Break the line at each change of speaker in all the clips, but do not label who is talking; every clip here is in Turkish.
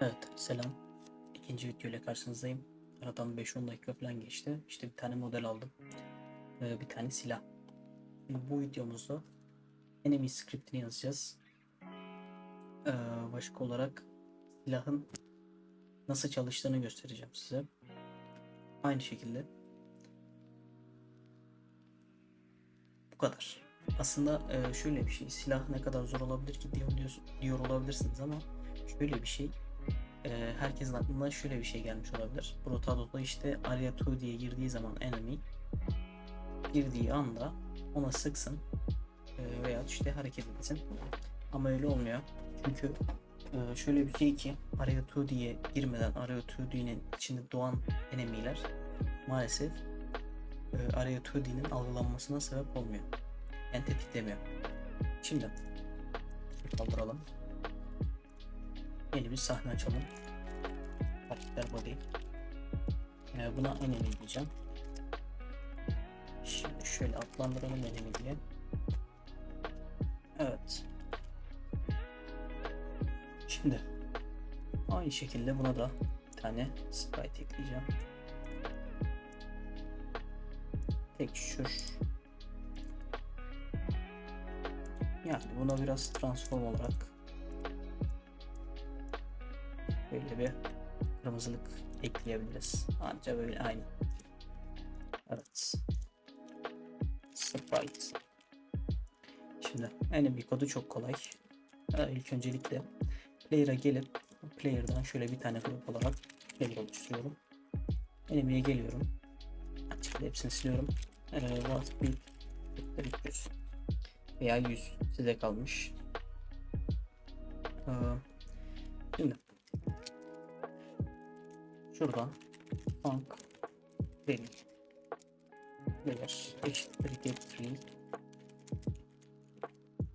Evet, selam. İkinci video ile karşınızdayım. Aradan 5-10 dakika falan geçti. İşte bir tane model aldım. Ve bir tane silah. Şimdi bu videomuzda enemy scriptini yazacağız. Ee, başka olarak silahın nasıl çalıştığını göstereceğim size. Aynı şekilde. Bu kadar. Aslında e, şöyle bir şey. Silah ne kadar zor olabilir ki diyor, diyor olabilirsiniz ama şöyle bir şey e, herkesin aklına şöyle bir şey gelmiş olabilir. Brotado'da işte Area 2 diye girdiği zaman enemy girdiği anda ona sıksın e, veya işte hareket etsin. Ama öyle olmuyor. Çünkü e, şöyle bir şey ki Area 2 diye girmeden Area 2D'nin içinde doğan enemy'ler maalesef e, Area 2D'nin algılanmasına sebep olmuyor. Yani tetiklemiyor. Şimdi kaldıralım. Yeni bir sahne açalım. Karakter body. Ee, buna enemy diyeceğim. Şimdi şöyle adlandıralım enemy diye. Evet. Şimdi aynı şekilde buna da bir tane sprite ekleyeceğim. Texture. Yani buna biraz transform olarak böyle bir kırmızılık ekleyebiliriz. Ancak böyle aynı. Evet. Sprite. Şimdi enemy kodu çok kolay. Ee, İlk öncelikle player'a gelip player'dan şöyle bir tane grup olarak player oluşturuyorum. Enemy'ye geliyorum. Açıkla hepsini siliyorum. Ee, was bit 100 veya 100 size kalmış. Ee, şimdi şuradan. Funk benim. Player eşittir get free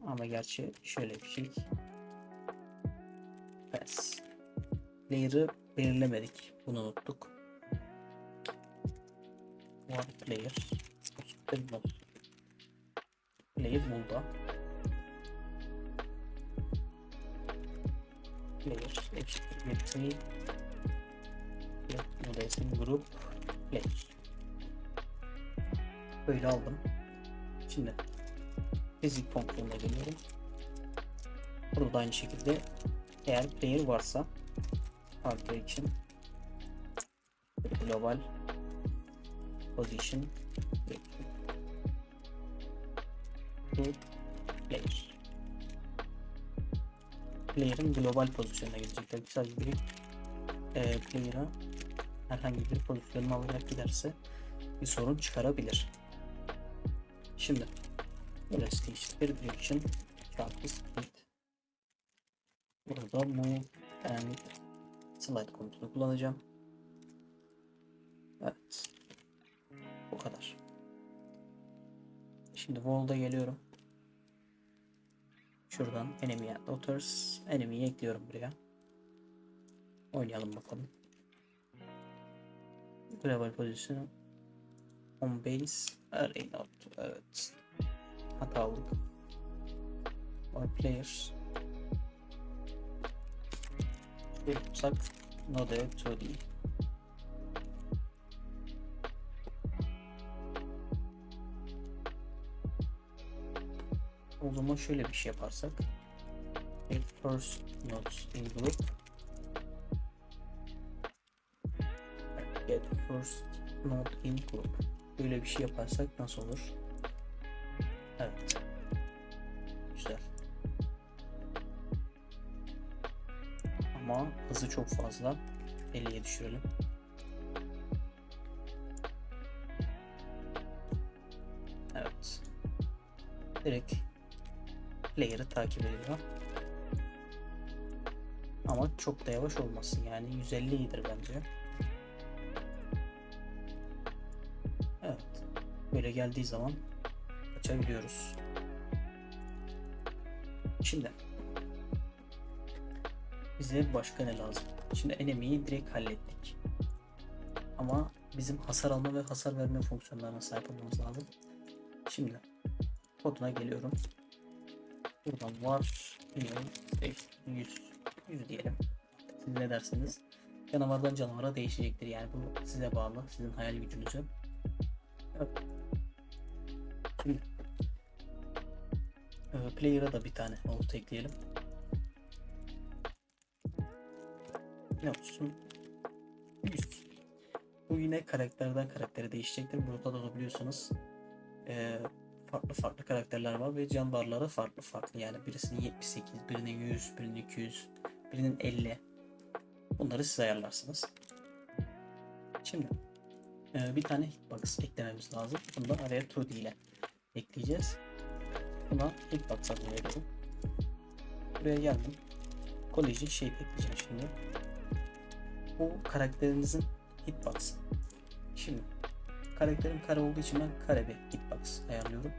ama gerçi şöyle bir şey. Pass player'ı belirlemedik. Bunu unuttuk. One player. Eşittir null player burada player eşittir get free Buradayım grup player. Böyle aldım. Şimdi fizik fonksiyonuna geliyorum. Burada da aynı şekilde eğer player varsa parti için global position to player. Player'ın global pozisyonuna gelecek. Tabii sadece bir e, player'a herhangi bir pozisyonunu alarak giderse bir sorun çıkarabilir. Şimdi velocity eşittir direction çarpı speed. Burada move and slide komutunu kullanacağım. Evet. Bu kadar. Şimdi wall'da geliyorum. Şuradan enemy daughters enemy'yi ekliyorum buraya. Oynayalım bakalım. Global pozisyonu on base array not evet hatalık or player bir tutsak node 2D o zaman şöyle bir şey yaparsak first node in group get first node in group. Böyle bir şey yaparsak nasıl olur? Evet. Güzel. Ama hızı çok fazla. 50'ye düşürelim. Evet. Direkt player'ı takip ediyor. Ama çok da yavaş olmasın yani 150 iyidir bence. Böyle geldiği zaman açabiliyoruz. Şimdi bize başka ne lazım? Şimdi enemy'yi direkt hallettik. Ama bizim hasar alma ve hasar verme fonksiyonlarına sahip olmamız lazım. Şimdi koduna geliyorum. Buradan var 100 100 100 diyelim. siz ne dersiniz? Canavardan canavara değişecektir yani bu size bağlı, sizin hayal gücünüze. Evet. Player'a da bir tane note ekleyelim. Ne olsun? 100. Bu yine karakterden karaktere değişecektir. Burada da biliyorsunuz e, farklı farklı karakterler var ve can farklı farklı. Yani birisinin 78, birinin 100, birinin 200, birinin 50. Bunları siz ayarlarsınız. Şimdi e, bir tane hitbox eklememiz lazım. Bunu da araya 2D ile ekleyeceğiz. Buna hitbox adını veriyorum. Buraya geldim. Collision shape ekleyeceğim şimdi. Bu karakterinizin hitbox. Şimdi karakterim kare olduğu için ben kare bir hitbox ayarlıyorum.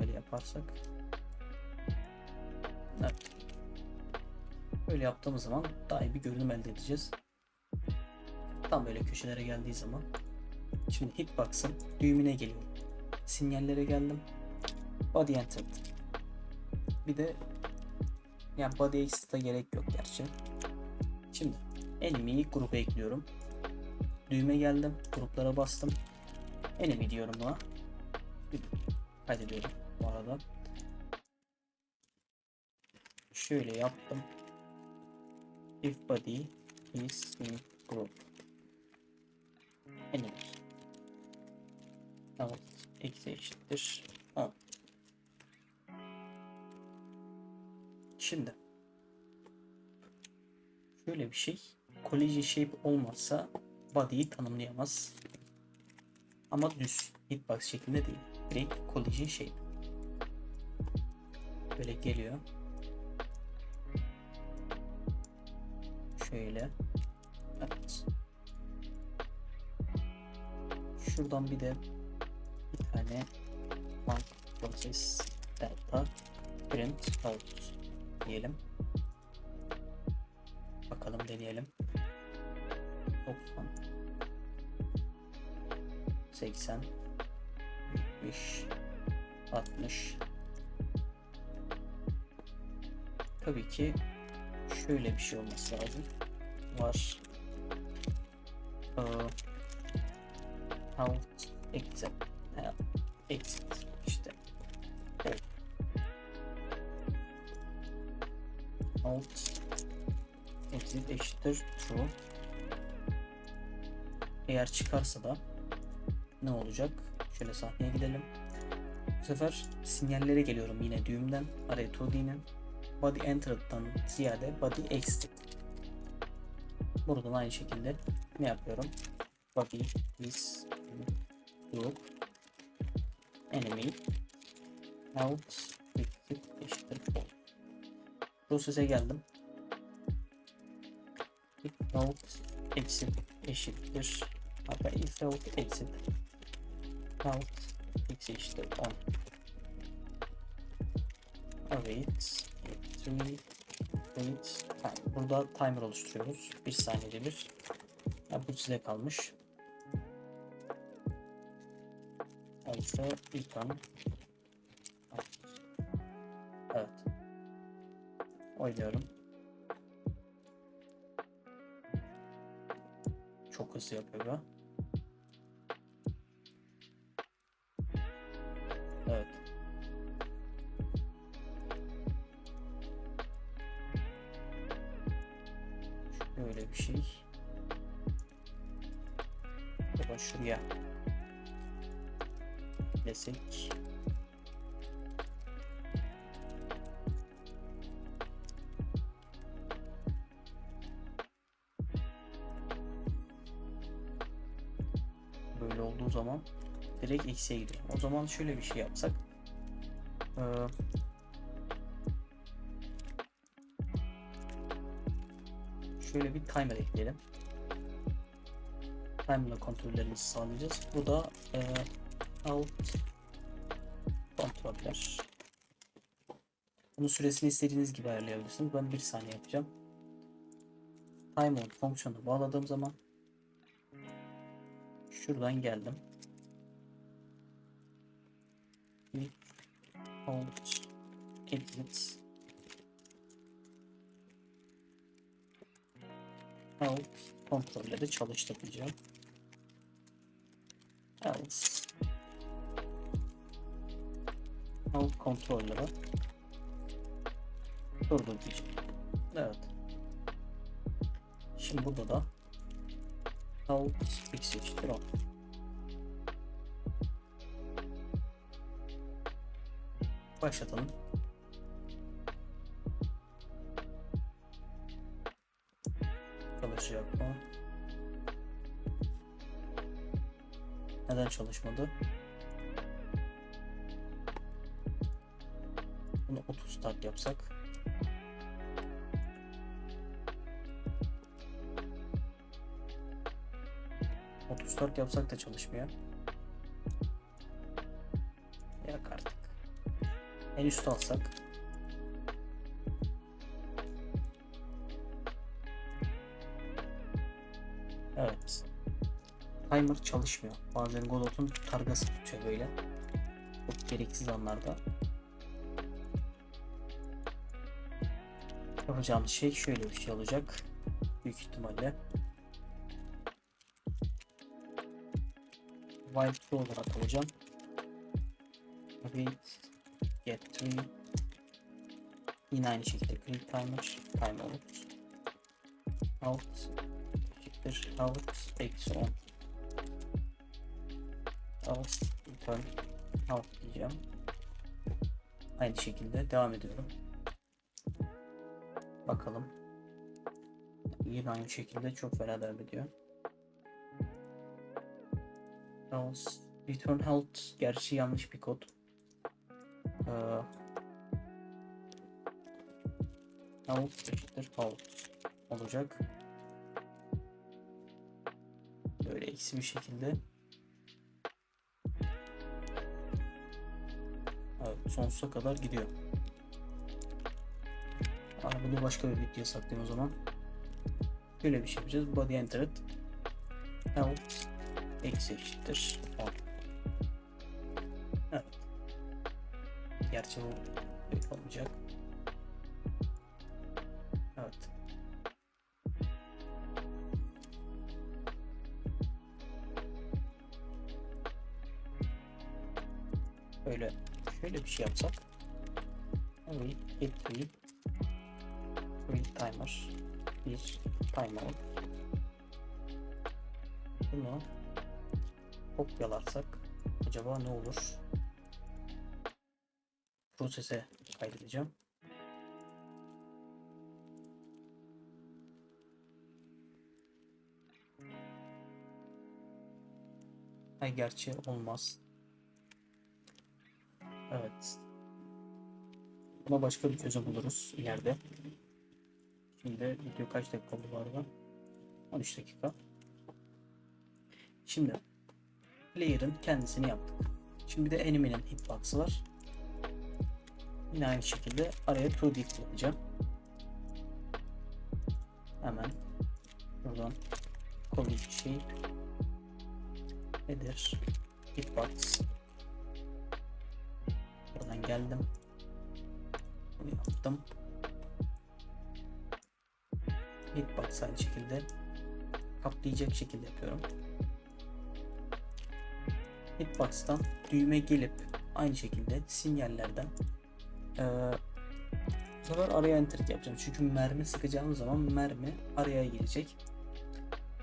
Böyle yaparsak. Evet. Böyle yaptığımız zaman daha iyi bir görünüm elde edeceğiz. Tam böyle köşelere geldiği zaman. Şimdi hitbox'ın düğümüne geliyorum. Sinyallere geldim. Body entered. Bir de yani body exit'a gerek yok gerçi. Şimdi enemy'yi gruba ekliyorum. Düğme geldim. Gruplara bastım. Enemy diyorum buna. Kaydediyorum bu arada. Şöyle yaptım. If body is in group. Enemy. Evet. Eksi eşittir. 10. Şimdi. Şöyle bir şey. Collision shape olmazsa body'yi tanımlayamaz. Ama düz hitbox şeklinde değil. Direkt collision shape. Böyle geliyor. Şöyle. Evet. Şuradan bir de bir tane process delta print out diyelim. Bakalım deneyelim. 90 80 70 60 Tabii ki şöyle bir şey olması lazım. Var. Ee, out exit. Ha, exit Out exit eşittir true. Eğer çıkarsa da ne olacak? Şöyle sahneye gidelim. Bu sefer sinyallere geliyorum yine düğümden. Araya 2D'nin body entered'dan ziyade body exited. Buradan aynı şekilde ne yapıyorum? Body is group enemy out exit. Prosese geldim. If out exit eşittir. Hatta if out exit out x eşittir 10 await 3 wait burada timer oluşturuyoruz. Bir saniyede bir ya bu size kalmış. Also ilk oynuyorum çok hızlı yapıyor bu. Zaman direkt eksiye gidiyor. O zaman şöyle bir şey yapsak. Ee, şöyle bir timer ekleyelim. Timer'la kontrollerimizi sağlayacağız. Bu da e, out kontroller. Bunun süresini istediğiniz gibi ayarlayabilirsiniz. Ben bir saniye yapacağım. Timer fonksiyonu bağladığım zaman şuradan geldim. Click out exit alt kontrolleri çalıştır diyeceğim. Else alt kontrolleri durdur diyeceğim. Evet. Şimdi burada da alt x eşittir 10. Başlatalım. Çalışacak mı? Neden çalışmadı? Bunu 30 start yapsak. Start yapsak da çalışmıyor. Yak artık. En üstü alsak. Evet. Timer çalışmıyor. Bazen Godot'un targası tutuyor böyle. Çok gereksiz anlarda. Yapacağımız şey şöyle bir şey olacak. Büyük ihtimalle. While true olarak alacağım. Wait get tree yine aynı şekilde create timer time out out eşittir out eksi 10 out return out diyeceğim. Aynı şekilde devam ediyorum. Bakalım. Yine aynı şekilde çok fena devam ediyor else return health gerçi yanlış bir kod ee, out eşittir out olacak. Böyle eksi bir şekilde. Evet, sonsuza kadar gidiyor. Aa, bunu başka bir videoya saklayayım o zaman. Böyle bir şey yapacağız. Body entered. Out eksi eşittir 10. Evet. Gerçi bu olmayacak. Kopyalarsak acaba ne olur? prosese kaydedeceğim. Ay gerçi olmaz. Evet. Buna başka bir çözüm buluruz ileride. Şimdi video kaç dakika bu arada? 13 dakika. Şimdi layer'ın kendisini yaptık. Şimdi de enemy'nin hitbox'ı var. Yine aynı şekilde araya 2D kullanacağım. Hemen buradan color shape nedir? Hitbox buradan geldim. Bunu yaptım. Hitbox aynı şekilde kaplayacak şekilde yapıyorum. Hitbox'tan düğme gelip aynı şekilde sinyallerden ee, bu sefer araya enter yapacağım. Çünkü mermi sıkacağım zaman mermi araya girecek.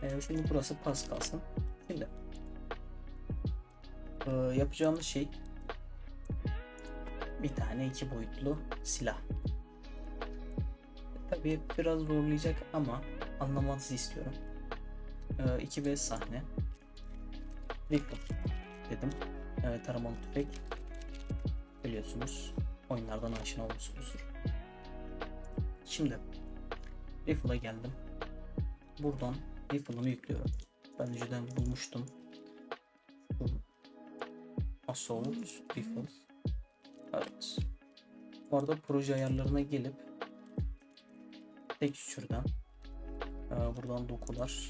Ee, şimdi burası pas kalsın. Şimdi ee, yapacağımız şey bir tane iki boyutlu silah. Tabii biraz zorlayacak ama anlamanızı istiyorum. Ee, 2B sahne. Rifle dedim. Evet taramalı tüfek. Biliyorsunuz oyunlardan aşina olmuşsunuzdur. Şimdi Rifle'a geldim. Buradan Rifle'ımı yüklüyorum. Ben önceden bulmuştum. Assault Rifle. Evet. Bu arada proje ayarlarına gelip Texture'dan e, buradan dokular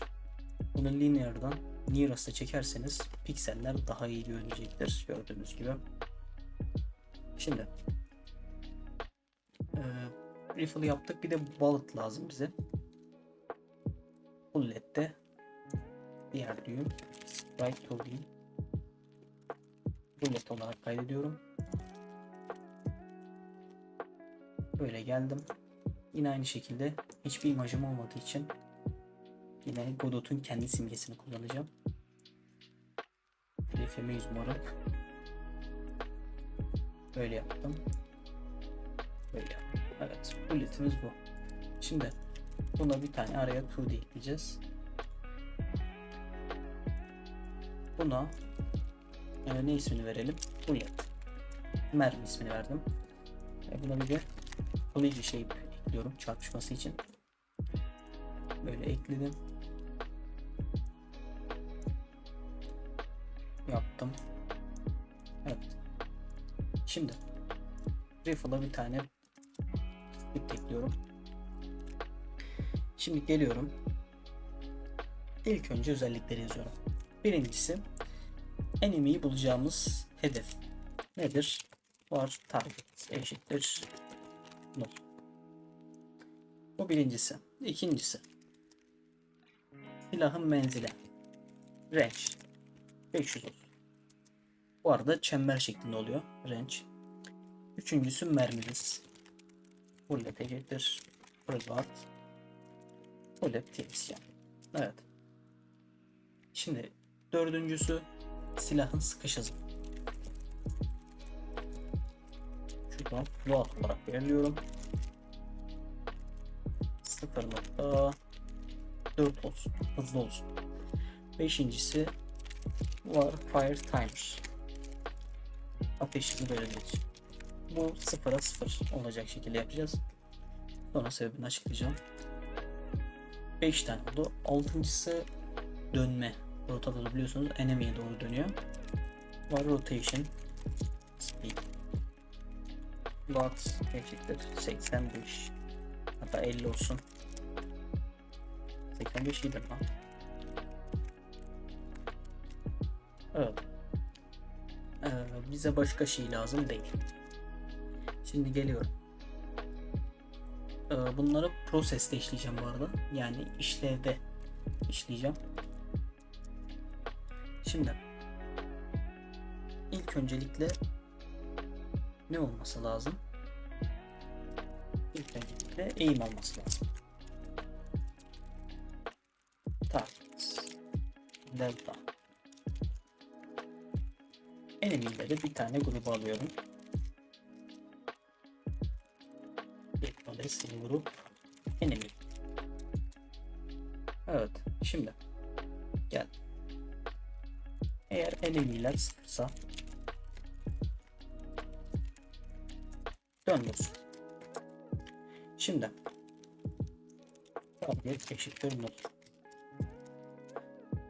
bunu Linear'dan Nearest'a çekerseniz pikseller daha iyi görünecektir gördüğünüz gibi. Şimdi e, rifle yaptık bir de bullet lazım bize. Bullet'te diğer düğüm Sprite Tool değil. Bullet olarak kaydediyorum. Böyle geldim. Yine aynı şekilde hiçbir imajım olmadığı için yine Godot'un kendi simgesini kullanacağım. Yüz moruk. Böyle yaptım. Böyle. Evet. Bullet'imiz bu. Şimdi buna bir tane araya 2D ekleyeceğiz. Buna e, ne ismini verelim? Bullet. Mermi ismini verdim. Ve buna bir de collision shape ekliyorum çarpışması için. Böyle ekledim. Yaptım. Evet. Şimdi Rifle'a bir tane script ekliyorum. Şimdi geliyorum. İlk önce özellikleri yazıyorum. Birincisi enemy'yi bulacağımız hedef nedir? Var target eşittir null. Bu birincisi. İkincisi silahın menzili range 500 olsun. Bu arada çember şeklinde oluyor range. Üçüncüsü mermimiz. Bullet eşittir. Privat. Bullet tepsi. Evet. Şimdi dördüncüsü silahın sıkış hızı. Şuradan load olarak belirliyorum. 0.4 olsun. Hızlı olsun. Beşincisi var fire timer. Ateş hızı belirleyici. Bu sıfıra sıfır olacak şekilde yapacağız. Sonra sebebini açıklayacağım. 5 tane oldu. Altıncısı dönme. Rotaları biliyorsunuz enemy'ye doğru dönüyor. Var rotation speed. Watt eşittir 85 hatta 50 olsun. 85 iyidir lan. Evet. Bize başka şey lazım değil. Şimdi geliyorum. Ee, bunları proseste işleyeceğim bu arada. Yani işlevde işleyeceğim. Şimdi ilk öncelikle ne olması lazım? İlk öncelikle eğim olması lazım. Target delta enemy'leri bir tane grubu alıyorum. Resim grup enemy. Evet. Şimdi gel. Eğer enemy'ler sıfırsa döndür. Şimdi target eşittir. Null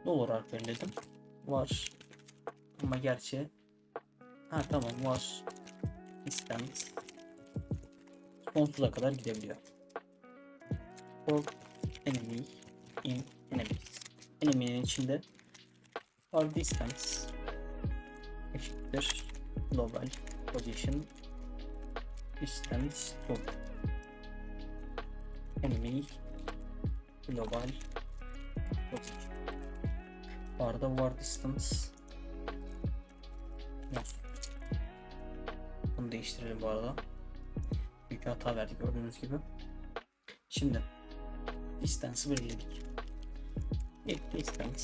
olarak belirledim. Var. Ama gerçi ha tamam var. İstenmez sonsuza kadar gidebiliyor. For enemy in enemies. Enemy'nin içinde var distance eşittir global position distance to enemy global position. Bu arada war distance Nasıl? Değiştirelim bu arada büyük hata verdik gördüğünüz gibi. Şimdi distance'ı belirledik. İlk distance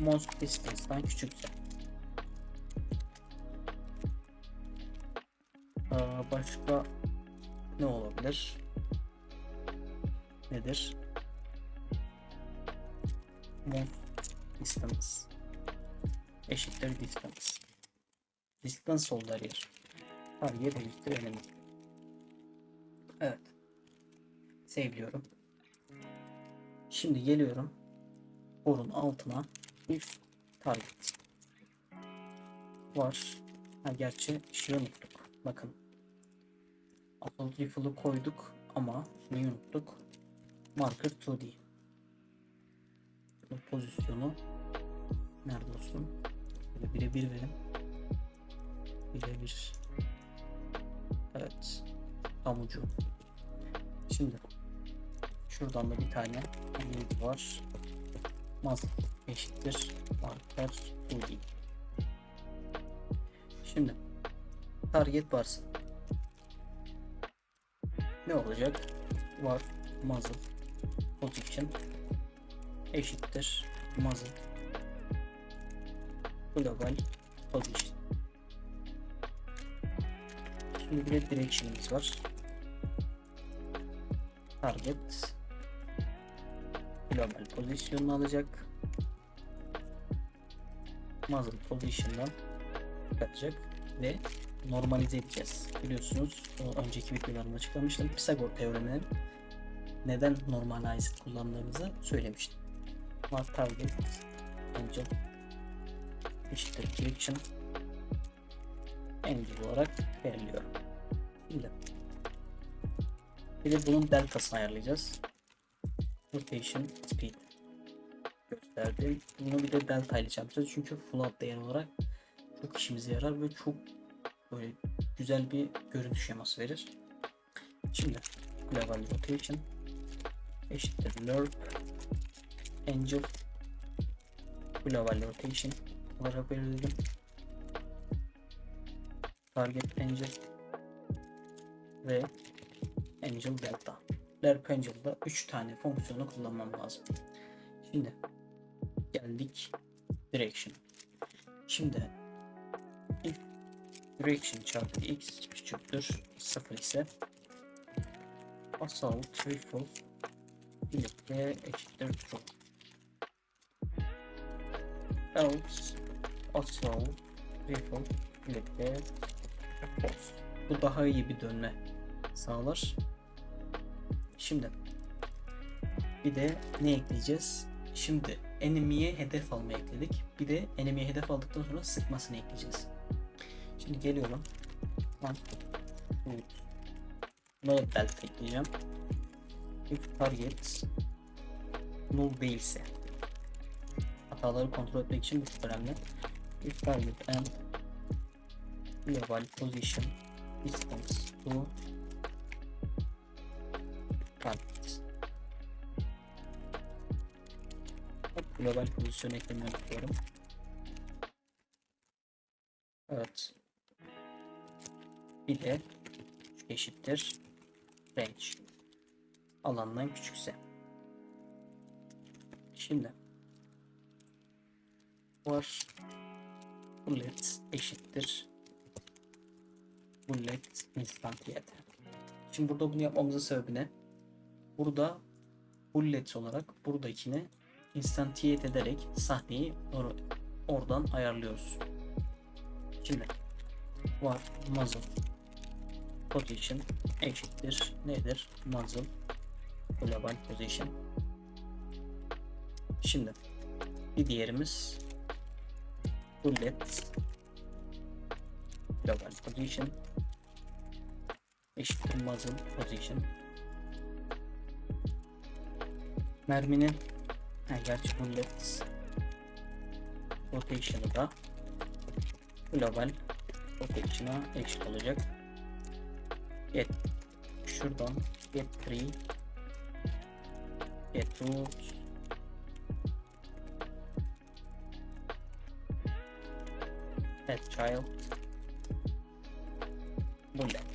most distance'dan küçükse. Aa, başka ne olabilir? Nedir? Most distance eşittir distance. Distance oldu her yer. Target eşittir enemy. Evet. Save'liyorum. Şimdi geliyorum. Borun altına if target var. Ha gerçi şey unuttuk. Bakın. Assault rifle'ı koyduk ama neyi unuttuk? Marker 2D. Bu pozisyonu nerede olsun? Böyle bire bir verin. Bire bir. Evet. Amucu. Şimdi Şuradan da bir tane lead var. Muzzle eşittir marker 2D. Şimdi target varsın. Ne olacak? Var muzzle position eşittir muzzle global position. Şimdi bir var. Target global pozisyonunu alacak. Muzzle position'dan çıkartacak ve normalize edeceğiz. Biliyorsunuz önceki videolarımda açıklamıştım. Pisagor teoreminin neden normalize kullandığımızı söylemiştim. Var target angel eşittir direction angel olarak veriliyor. Şimdi bir de bunun deltasını ayarlayacağız. Rotation speed gösterdi. Bunu bir de delta ile çarpacağız. Çünkü float değer olarak çok işimize yarar ve çok böyle güzel bir görüntü şeması verir. Şimdi global rotation eşittir lerp angel global rotation olarak belirledim. Target angel ve angel delta. Lerp angel'da 3 tane fonksiyonu kullanmam lazım. Şimdi geldik direction. Şimdi ilk direction çarpı x küçüktür 0 ise assault rifle birlikte eşittir true. Else assault rifle birlikte false. Bu daha iyi bir dönme sağlar. Şimdi bir de ne ekleyeceğiz? Şimdi enemy'ye hedef alma ekledik. Bir de enemy'ye hedef aldıktan sonra sıkmasını ekleyeceğiz. Şimdi geliyorum. Lan. Evet. Da delta ekleyeceğim. If target null değilse hataları kontrol etmek için bu önemli. If target and global position distance to global pozisyon eklemeyi yapıyorum. Evet. Bir de eşittir range. Alandan küçükse. Şimdi var bullet eşittir bullet instantiyete. Şimdi burada bunu yapmamızın sebebi ne? Burada bullet olarak buradakini instantiyet ederek sahneyi or oradan ayarlıyoruz. Şimdi var muzzle position eşittir nedir? Muzzle global position. Şimdi bir diğerimiz bullet global position eşittir muzzle position. Merminin Ha, gerçi bullet rotation'ı da global rotation'a eşit olacak. Get şuradan get tree get root set child. Bullet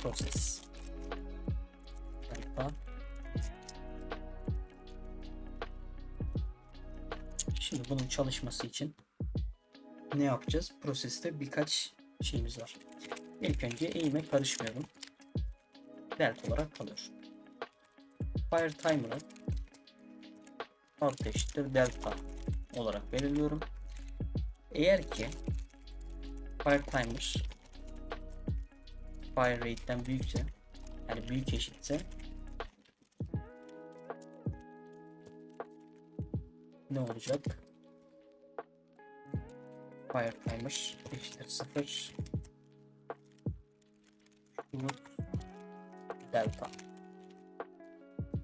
Func process. Alfa. Şimdi bunun çalışması için ne yapacağız? Proseste birkaç şeyimiz var. İlk önce eğime karışmıyorum. Delta olarak kalıyor. Fire timer'ı alt eşittir delta olarak belirliyorum. Eğer ki fire timer fire rate'den büyükse yani büyük eşitse ne olacak? Fire timer eşittir 0 Şunu delta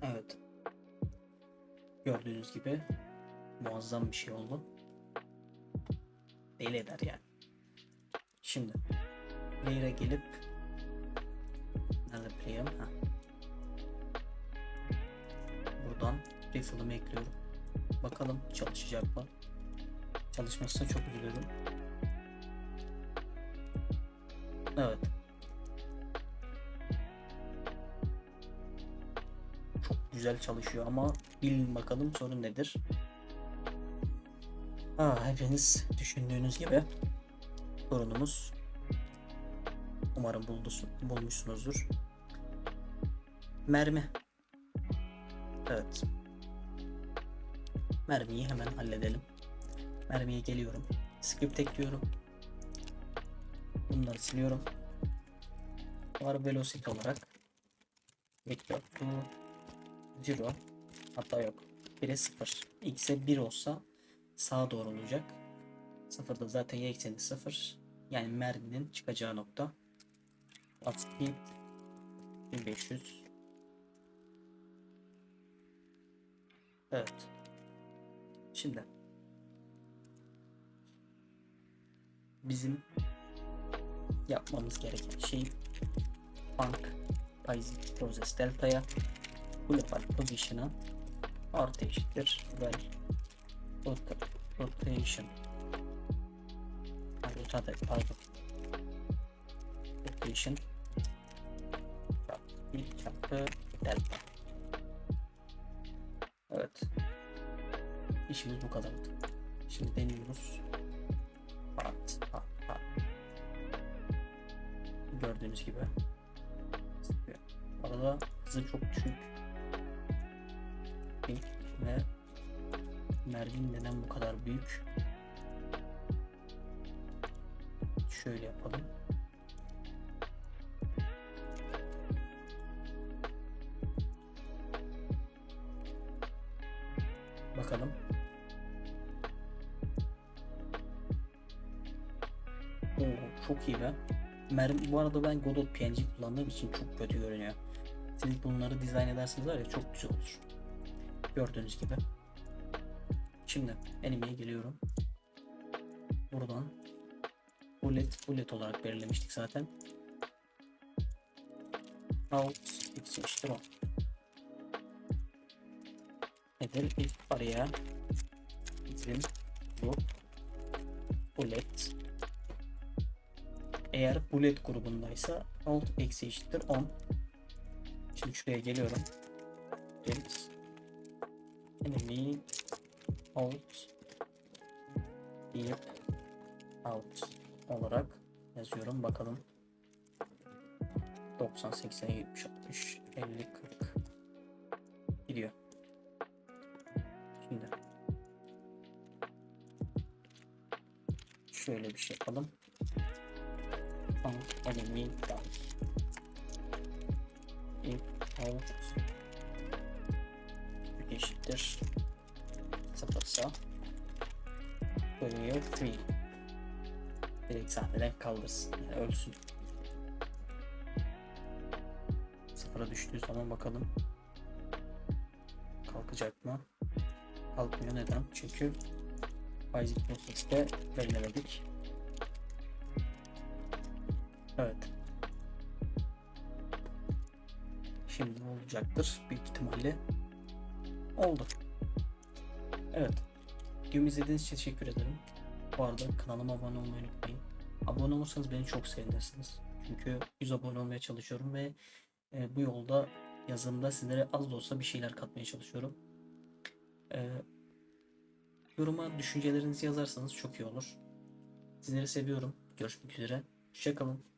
Evet gördüğünüz gibi muazzam bir şey oldu. deli eder yani. Şimdi player'e gelip rifle'ımı ekliyorum. Bakalım çalışacak mı? Çalışmazsa çok üzülürüm. Evet. Çok güzel çalışıyor ama bilin bakalım sorun nedir? Ha, hepiniz düşündüğünüz gibi sorunumuz umarım buldusun, bulmuşsunuzdur. Mermi. Evet. Mermiyi hemen halledelim. Mermiye geliyorum. Script ekliyorum. Bunları siliyorum. Var velocity olarak. Vector to 0 hatta yok. 1'e 0. X'e 1 olsa sağa doğru olacak. 0'da zaten y ekseni 0. Yani merminin çıkacağı nokta. At speed 1500. Evet. Şimdi. Bizim yapmamız gereken şey Bank Basic Process Delta'ya Global Position'a artı eşittir vel rota- rotation. Rotate pardon. Rotation çarpı delta işimiz bu kadardı. Şimdi deniyoruz. Pat pat pat. Gördüğünüz gibi. Arada hızı çok düşük. Ve mermin neden bu kadar büyük bu arada ben Godot PNG kullandığım için çok kötü görünüyor siz bunları dizayn ederseniz var ya çok güzel olur gördüğünüz gibi Şimdi enemy'ye geliyorum. Buradan bullet bullet olarak belirlemiştik zaten. X eşittir 10. Nedir? İlk bariyer bizim bu bullet eğer bullet grubundaysa alt eksi eşittir 10. Şimdi şuraya geliyorum. Bullet enemy out deyip out olarak yazıyorum. Bakalım. 90 80 70 60 50 40 gidiyor. Şimdi. Şöyle bir şey yapalım enemy down if out eşittir. Sıfırsa player free. Direkt sahneden kaldırsın yani ölsün. Sıfıra düştüğü zaman bakalım. Kalkacak mı? Kalkmıyor neden? Çünkü basic process'te belirlemedik evet şimdi olacaktır büyük ihtimalle oldu Evet. Videomu izlediğiniz için teşekkür ederim. Bu arada kanalıma abone olmayı unutmayın. Abone olursanız beni çok sevinirsiniz. Çünkü 100 abone olmaya çalışıyorum ve e, bu yolda yazımda sizlere az da olsa bir şeyler katmaya çalışıyorum. E, yoruma düşüncelerinizi yazarsanız çok iyi olur. Sizleri seviyorum. Görüşmek üzere. Hoşçakalın.